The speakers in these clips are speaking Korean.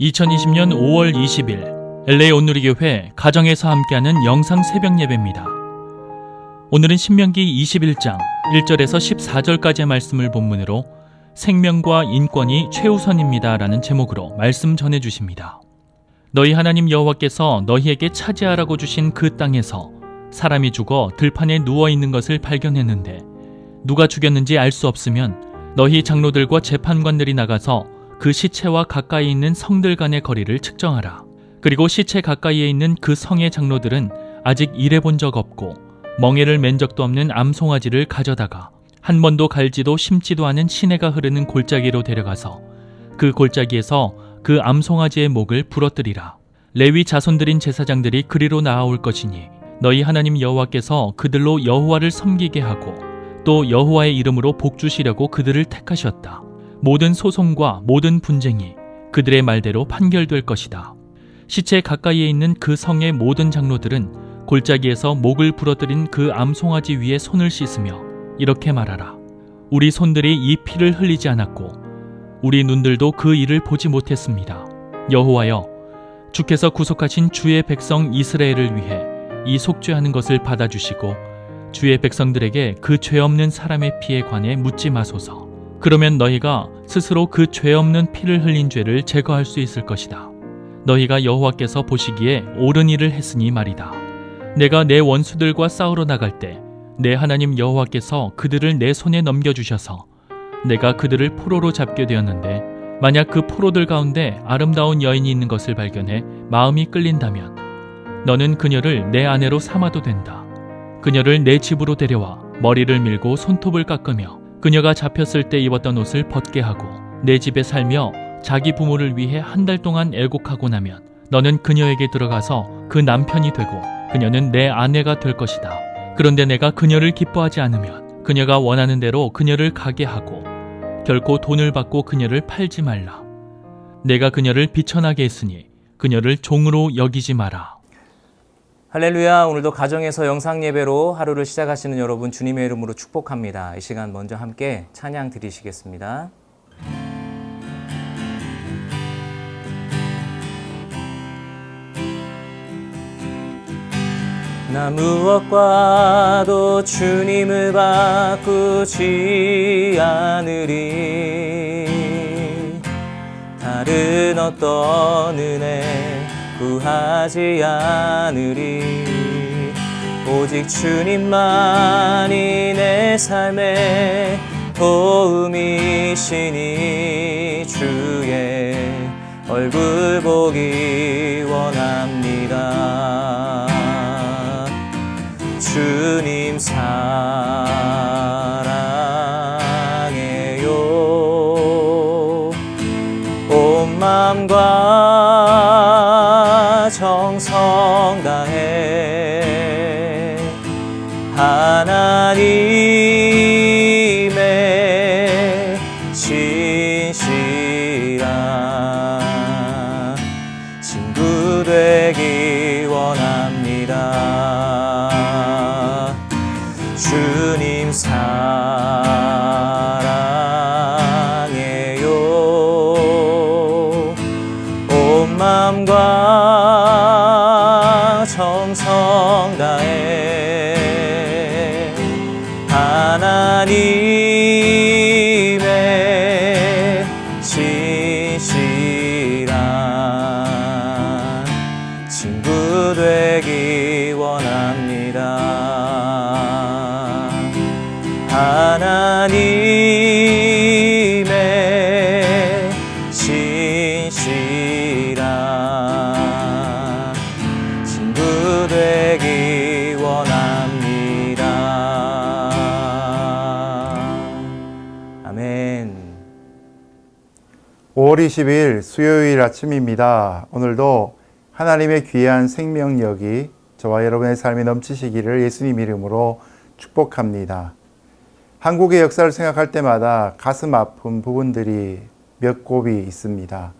2020년 5월 20일 LA 온누리교회 가정에서 함께하는 영상 새벽 예배입니다. 오늘은 신명기 21장 1절에서 14절까지의 말씀을 본문으로 생명과 인권이 최우선입니다라는 제목으로 말씀 전해 주십니다. 너희 하나님 여호와께서 너희에게 차지하라고 주신 그 땅에서 사람이 죽어 들판에 누워 있는 것을 발견했는데 누가 죽였는지 알 수 없으면 너희 장로들과 재판관들이 나가서 그 시체와 가까이 있는 성들 간의 거리를 측정하라. 그리고 시체 가까이에 있는 그 성의 장로들은 아직 일해본 적 없고 멍에를 맨 적도 없는 암송아지를 가져다가 한 번도 갈지도 심지도 않은 시내가 흐르는 골짜기로 데려가서 그 골짜기에서 그 암송아지의 목을 부러뜨리라. 레위 자손들인 제사장들이 그리로 나아올 것이니 너희 하나님 여호와께서 그들로 여호와를 섬기게 하고 또 여호와의 이름으로 복 주시려고 그들을 택하셨다. 모든 소송과 모든 분쟁이 그들의 말대로 판결될 것이다. 시체 가까이에 있는 그 성의 모든 장로들은 골짜기에서 목을 부러뜨린 그 암송아지 위에 손을 씻으며 이렇게 말하라. 우리 손들이 이 피를 흘리지 않았고 우리 눈들도 그 일을 보지 못했습니다. 여호와여, 주께서 구속하신 주의 백성 이스라엘을 위해 이 속죄하는 것을 받아주시고 주의 백성들에게 그 죄 없는 사람의 피에 관해 묻지 마소서. 그러면 너희가 스스로 그 죄 없는 피를 흘린 죄를 제거할 수 있을 것이다. 너희가 여호와께서 보시기에 옳은 일을 했으니 말이다. 내가 내 원수들과 싸우러 나갈 때 내 하나님 여호와께서 그들을 내 손에 넘겨 주셔서 내가 그들을 포로로 잡게 되었는데 만약 그 포로들 가운데 아름다운 여인이 있는 것을 발견해 마음이 끌린다면 너는 그녀를 내 아내로 삼아도 된다. 그녀를 내 집으로 데려와 머리를 밀고 손톱을 깎으며 그녀가 잡혔을 때 입었던 옷을 벗게 하고 내 집에 살며 자기 부모를 위해 한 달 동안 애곡하고 나면 너는 그녀에게 들어가서 그 남편이 되고 그녀는 내 아내가 될 것이다. 그런데 내가 그녀를 기뻐하지 않으면 그녀가 원하는 대로 그녀를 가게 하고 결코 돈을 받고 그녀를 팔지 말라. 내가 그녀를 비천하게 했으니 그녀를 종으로 여기지 마라. 할렐루야. 오늘도 가정에서 영상 예배로 하루를 시작하시는 여러분 주님의 이름으로 축복합니다. 이 시간 먼저 함께 찬양 드리시겠습니다. 나 무엇과도 주님을 바꾸지 않으리 다른 어떤 은혜 구하지 않으리. 오직 주님만이 내 삶의 도움이시니 주의 얼굴 보기 원합니다. 주님 사 되기 원합니다 5월 20일 수요일 아침입니다. 오늘도 하나님의 귀한 생명력이 저와 여러분의 삶에 넘치시기를 예수님 이름으로 축복합니다. 한국의 역사를 생각할 때마다 가슴 아픈 부분들이 몇 곱이 있습니다.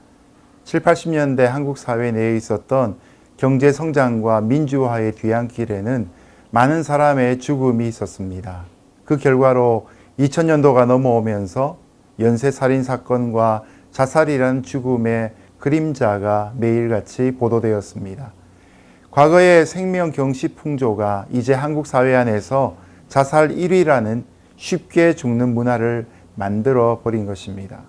7, 80년대 한국 사회 내에 있었던 경제 성장과 민주화의 뒤안길에는 많은 사람의 죽음이 있었습니다. 그 결과로 2000년도가 넘어오면서 연쇄 살인 사건과 자살이라는 죽음의 그림자가 매일같이 보도되었습니다. 과거의 생명 경시 풍조가 이제 한국 사회 안에서 자살 1위라는 쉽게 죽는 문화를 만들어 버린 것입니다.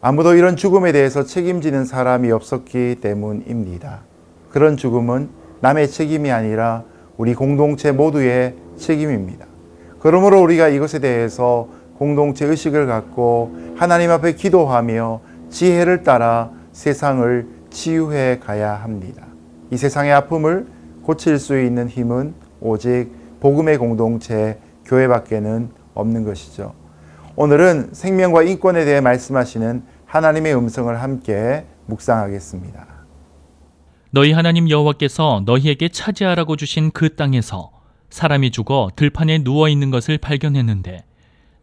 아무도 이런 죽음에 대해서 책임지는 사람이 없었기 때문입니다. 그런 죽음은 남의 책임이 아니라 우리 공동체 모두의 책임입니다. 그러므로 우리가 이것에 대해서 공동체 의식을 갖고 하나님 앞에 기도하며 지혜를 따라 세상을 치유해 가야 합니다. 이 세상의 아픔을 고칠 수 있는 힘은 오직 복음의 공동체 교회밖에는 없는 것이죠. 오늘은 생명과 인권에 대해 말씀하시는 하나님의 음성을 함께 묵상하겠습니다. 너희 하나님 여호와께서 너희에게 차지하라고 주신 그 땅에서 사람이 죽어 들판에 누워 있는 것을 발견했는데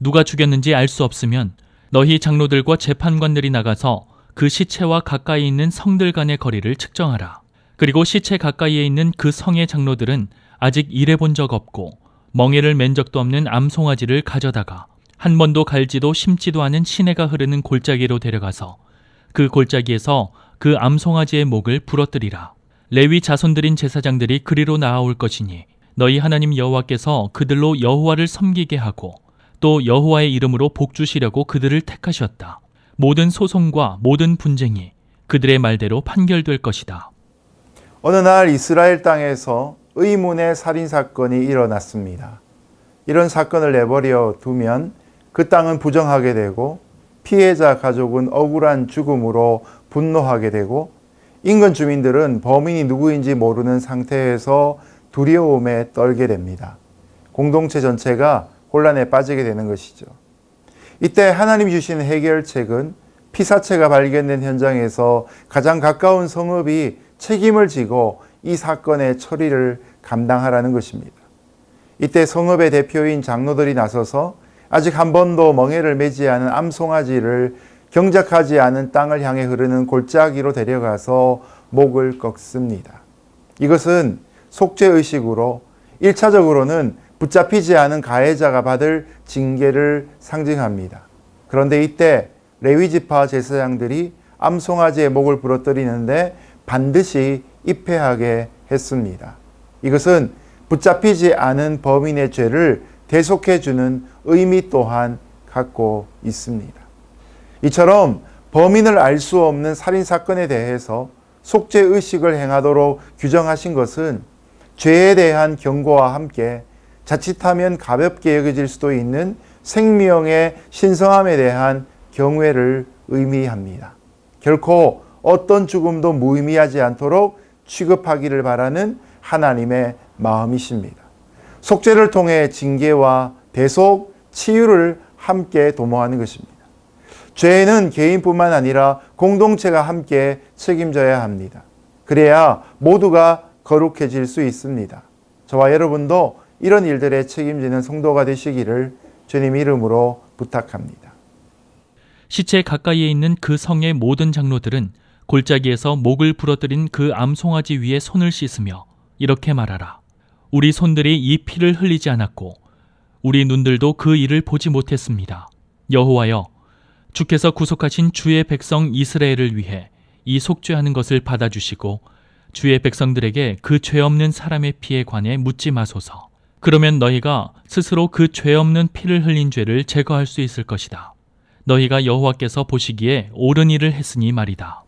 누가 죽였는지 알 수 없으면 너희 장로들과 재판관들이 나가서 그 시체와 가까이 있는 성들 간의 거리를 측정하라. 그리고 시체 가까이에 있는 그 성의 장로들은 아직 일해본 적 없고 멍에를 맨 적도 없는 암송아지를 가져다가 한 번도 갈지도 심지도 않은 시내가 흐르는 골짜기로 데려가서 그 골짜기에서 그 암송아지의 목을 부러뜨리라. 레위 자손들인 제사장들이 그리로 나아올 것이니 너희 하나님 여호와께서 그들로 여호와를 섬기게 하고 또 여호와의 이름으로 복 주시려고 그들을 택하셨다. 모든 소송과 모든 분쟁이 그들의 말대로 판결될 것이다. 어느 날 이스라엘 땅에서 의문의 살인 사건이 일어났습니다. 이런 사건을 내버려 두면 그 땅은 부정하게 되고 피해자 가족은 억울한 죽음으로 분노하게 되고 인근 주민들은 범인이 누구인지 모르는 상태에서 두려움에 떨게 됩니다. 공동체 전체가 혼란에 빠지게 되는 것이죠. 이때 하나님이 주신 해결책은 피사체가 발견된 현장에서 가장 가까운 성읍이 책임을 지고 이 사건의 처리를 감당하라는 것입니다. 이때 성읍의 대표인 장로들이 나서서 아직 한 번도 멍해를 매지 않은 암송아지를 경작하지 않은 땅을 향해 흐르는 골짜기로 데려가서 목을 꺾습니다. 이것은 속죄 의식으로 1차적으로는 붙잡히지 않은 가해자가 받을 징계를 상징합니다. 그런데 이때 레위지파 제사장들이 암송아지의 목을 부러뜨리는데 반드시 입회하게 했습니다. 이것은 붙잡히지 않은 범인의 죄를 대속해 주는 의미 또한 갖고 있습니다. 이처럼 범인을 알 수 없는 살인 사건에 대해서 속죄 의식을 행하도록 규정하신 것은 죄에 대한 경고와 함께 자칫하면 가볍게 여겨질 수도 있는 생명의 신성함에 대한 경외를 의미합니다. 결코 어떤 죽음도 무의미하지 않도록 취급하기를 바라는 하나님의 마음이십니다. 속죄를 통해 징계와 대속, 치유를 함께 도모하는 것입니다. 죄는 개인뿐만 아니라 공동체가 함께 책임져야 합니다. 그래야 모두가 거룩해질 수 있습니다. 저와 여러분도 이런 일들에 책임지는 성도가 되시기를 주님 이름으로 부탁합니다. 시체 가까이에 있는 그 성의 모든 장로들은 골짜기에서 목을 부러뜨린 그 암송아지 위에 손을 씻으며 이렇게 말하라. 우리 손들이 이 피를 흘리지 않았고 우리 눈들도 그 일을 보지 못했습니다. 여호와여, 주께서 구속하신 주의 백성 이스라엘을 위해 이 속죄하는 것을 받아주시고 주의 백성들에게 그 죄 없는 사람의 피에 관해 묻지 마소서. 그러면 너희가 스스로 그 죄 없는 피를 흘린 죄를 제거할 수 있을 것이다. 너희가 여호와께서 보시기에 옳은 일을 했으니 말이다.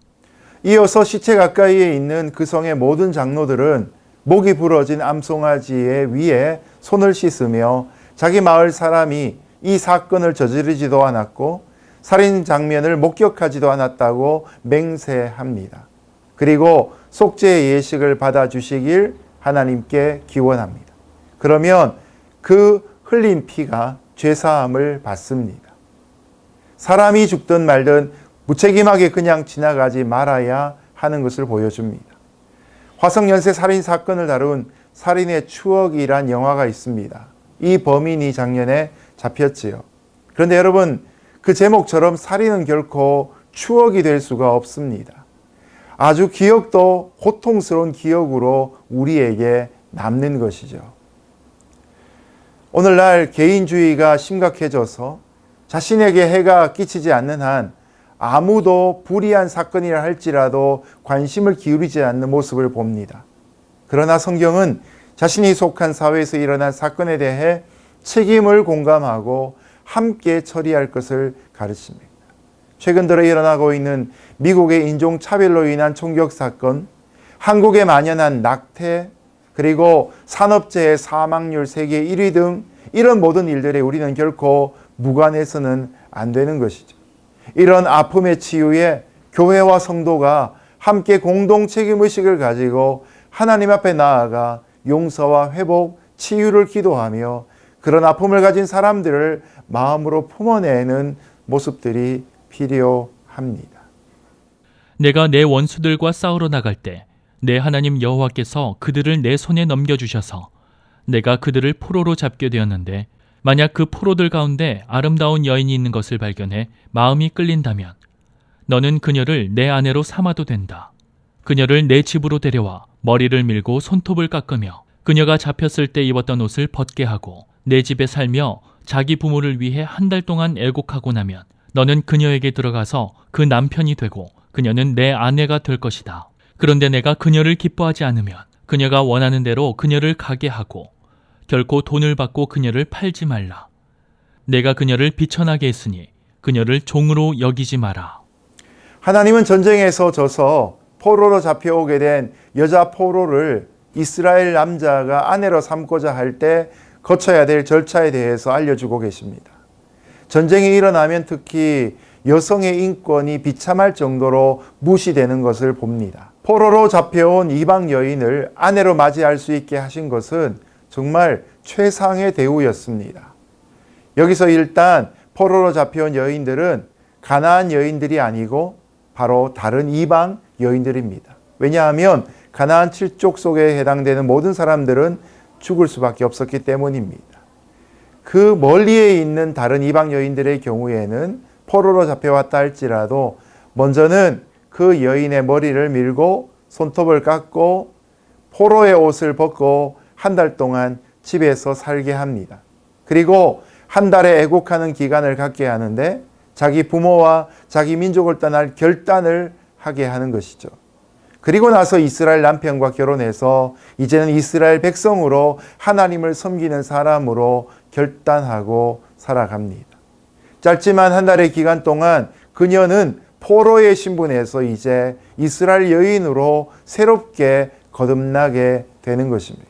이어서 시체 가까이에 있는 그 성의 모든 장로들은 목이 부러진 암송아지의 위에 손을 씻으며 자기 마을 사람이 이 사건을 저지르지도 않았고 살인 장면을 목격하지도 않았다고 맹세합니다. 그리고 속죄의 예식을 받아주시길 하나님께 기원합니다. 그러면 그 흘린 피가 죄사함을 받습니다. 사람이 죽든 말든 무책임하게 그냥 지나가지 말아야 하는 것을 보여줍니다. 화성연쇄 살인 사건을 다룬 살인의 추억이란 영화가 있습니다. 이 범인이 작년에 잡혔지요. 그런데 여러분, 그 제목처럼 살인은 결코 추억이 될 수가 없습니다. 아주 기억도 고통스러운 기억으로 우리에게 남는 것이죠. 오늘날 개인주의가 심각해져서 자신에게 해가 끼치지 않는 한 아무도 불이한 사건이라 할지라도 관심을 기울이지 않는 모습을 봅니다. 그러나 성경은 자신이 속한 사회에서 일어난 사건에 대해 책임을 공감하고 함께 처리할 것을 가르칩니다. 최근 들어 일어나고 있는 미국의 인종 차별로 인한 총격 사건, 한국에 만연한 낙태, 그리고 산업재해 사망률 세계 1위 등 이런 모든 일들에 우리는 결코 무관해서는 안 되는 것이죠. 이런 아픔의 치유에 교회와 성도가 함께 공동 책임 의식을 가지고 하나님 앞에 나아가 용서와 회복, 치유를 기도하며 그런 아픔을 가진 사람들을 마음으로 품어내는 모습들이 필요합니다. 내가 내 원수들과 싸우러 나갈 때 내 하나님 여호와께서 그들을 내 손에 넘겨 주셔서 내가 그들을 포로로 잡게 되었는데 만약 그 포로들 가운데 아름다운 여인이 있는 것을 발견해 마음이 끌린다면 너는 그녀를 내 아내로 삼아도 된다. 그녀를 내 집으로 데려와 머리를 밀고 손톱을 깎으며 그녀가 잡혔을 때 입었던 옷을 벗게 하고 내 집에 살며 자기 부모를 위해 한 달 동안 애곡하고 나면 너는 그녀에게 들어가서 그 남편이 되고 그녀는 내 아내가 될 것이다. 그런데 내가 그녀를 기뻐하지 않으면 그녀가 원하는 대로 그녀를 가게 하고 결코 돈을 받고 그녀를 팔지 말라. 내가 그녀를 비천하게 했으니 그녀를 종으로 여기지 마라. 하나님은 전쟁에서 져서 포로로 잡혀오게 된 여자 포로를 이스라엘 남자가 아내로 삼고자 할 때 거쳐야 될 절차에 대해서 알려주고 계십니다. 전쟁이 일어나면 특히 여성의 인권이 비참할 정도로 무시되는 것을 봅니다. 포로로 잡혀온 이방 여인을 아내로 맞이할 수 있게 하신 것은 정말 최상의 대우였습니다. 여기서 일단 포로로 잡혀온 여인들은 가나안 여인들이 아니고 바로 다른 이방 여인들입니다. 왜냐하면 가나안 칠족 속에 해당되는 모든 사람들은 죽을 수밖에 없었기 때문입니다. 그 멀리에 있는 다른 이방 여인들의 경우에는 포로로 잡혀왔다 할지라도 먼저는 그 여인의 머리를 밀고 손톱을 깎고 포로의 옷을 벗고 한 달 동안 집에서 살게 합니다. 그리고 한 달에 애국하는 기간을 갖게 하는데 자기 부모와 자기 민족을 떠날 결단을 하게 하는 것이죠. 그리고 나서 이스라엘 남편과 결혼해서 이제는 이스라엘 백성으로 하나님을 섬기는 사람으로 결단하고 살아갑니다. 짧지만 한 달의 기간 동안 그녀는 포로의 신분에서 이제 이스라엘 여인으로 새롭게 거듭나게 되는 것입니다.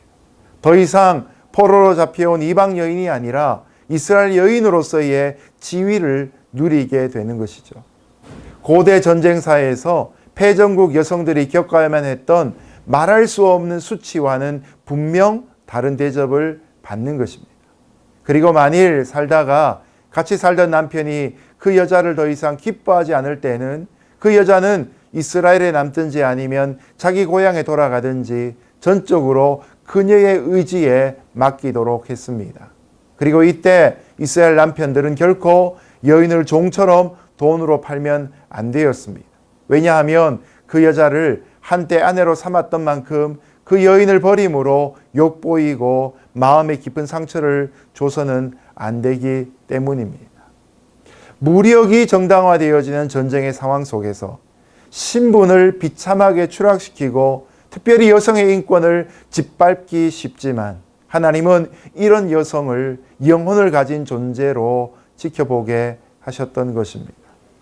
더 이상 포로로 잡혀온 이방 여인이 아니라 이스라엘 여인으로서의 지위를 누리게 되는 것이죠. 고대 전쟁사에서 패전국 여성들이 겪어야만 했던 말할 수 없는 수치와는 분명 다른 대접을 받는 것입니다. 그리고 만일 살다가 같이 살던 남편이 그 여자를 더 이상 기뻐하지 않을 때는 그 여자는 이스라엘에 남든지 아니면 자기 고향에 돌아가든지 전적으로 그녀의 의지에 맡기도록 했습니다. 그리고 이때 이스라엘 남편들은 결코 여인을 종처럼 돈으로 팔면 안 되었습니다. 왜냐하면 그 여자를 한때 아내로 삼았던 만큼 그 여인을 버림으로 욕보이고 마음에 깊은 상처를 줘서는 안 되기 때문입니다. 무력이 정당화되어지는 전쟁의 상황 속에서 신분을 비참하게 추락시키고 특별히 여성의 인권을 짓밟기 쉽지만 하나님은 이런 여성을 영혼을 가진 존재로 지켜보게 하셨던 것입니다.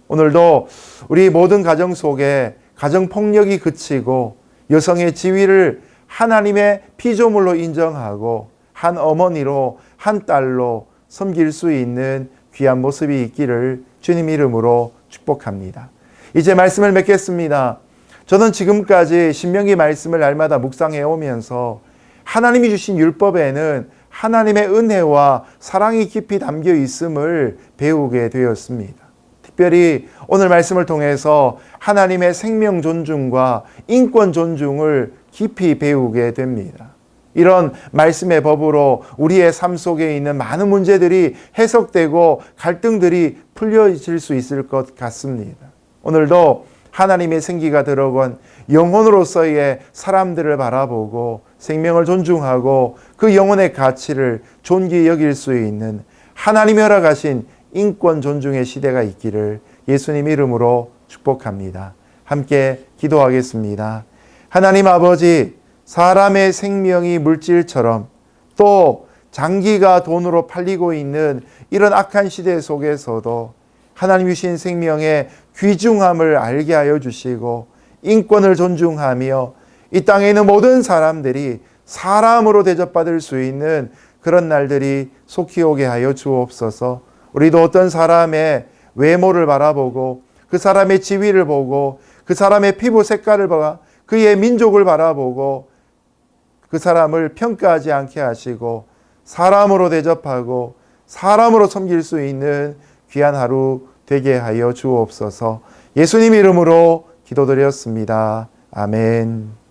오늘도 우리 모든 가정 속에 가정 폭력이 그치고 여성의 지위를 하나님의 피조물로 인정하고 한 어머니로 한 딸로 섬길 수 있는 귀한 모습이 있기를 주님 이름으로 축복합니다. 이제 말씀을 맺겠습니다. 저는 지금까지 신명기 말씀을 날마다 묵상해 오면서 하나님이 주신 율법에는 하나님의 은혜와 사랑이 깊이 담겨 있음을 배우게 되었습니다. 특별히 오늘 말씀을 통해서 하나님의 생명 존중과 인권 존중을 깊이 배우게 됩니다. 이런 말씀의 법으로 우리의 삶 속에 있는 많은 문제들이 해석되고 갈등들이 풀려질 수 있을 것 같습니다. 오늘도 하나님의 생기가 들어온 영혼으로서의 사람들을 바라보고 생명을 존중하고 그 영혼의 가치를 존귀히 여길 수 있는 하나님이 허락하신 인권 존중의 시대가 있기를 예수님 이름으로 축복합니다. 함께 기도하겠습니다. 하나님 아버지, 사람의 생명이 물질처럼 또 장기가 돈으로 팔리고 있는 이런 악한 시대 속에서도 하나님 주신 생명의 귀중함을 알게 하여 주시고 인권을 존중하며 이 땅에 있는 모든 사람들이 사람으로 대접받을 수 있는 그런 날들이 속히 오게 하여 주옵소서. 우리도 어떤 사람의 외모를 바라보고 그 사람의 지위를 보고 그 사람의 피부 색깔을 봐 그의 민족을 바라보고 그 사람을 평가하지 않게 하시고 사람으로 대접하고 사람으로 섬길 수 있는 귀한 하루 되게 하여 주옵소서. 예수님 이름으로 기도드렸습니다. 아멘.